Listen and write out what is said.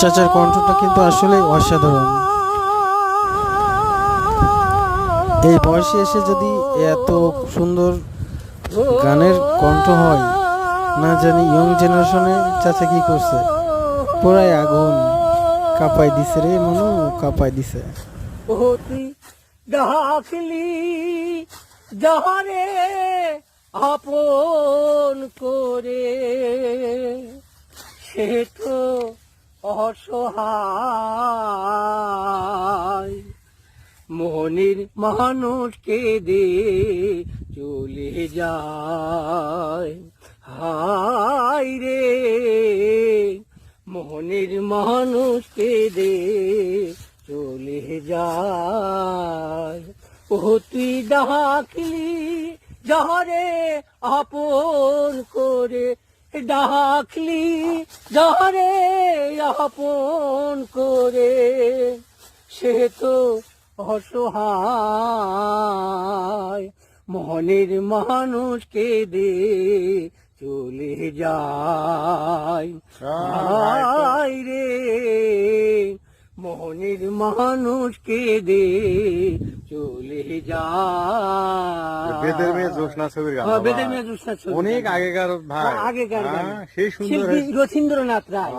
চাচার কণ্ঠটা কিন্তু আসলে অসাধারণ। এই বয়সে এসে যদি এত সুন্দর গানের কণ্ঠ হয়, না জানি ইয়ং জেনারেশনে চাচা কি করছে? পুরাই আগুন কাপাই দিছে রে মনু কাপাই দিছে। ডাকলি যাহারে আপন করে। সে তো অসহায়। মনির মানুষকে দে চলে যায়। হাই রে। মোহনের মানুষকে দে চলে যায়। ও তুই ডাকলি যাহারে আপন করে ডাকলি ধরে আপন করে সে তো অসহায়। মনের মানুষকে দে চলে যায়। রে মানুষকে দে চলে যা। বেদের মেয়ে জোসনা ছবির গান হ্যাঁ, বেদের মেয়ে জ্যোৎস্না ছবি। অনেক আগেকার ভাই। আগেকার গান। হ্যাঁ, সেই সুন্দর রথীন্দ্রনাথ রায়।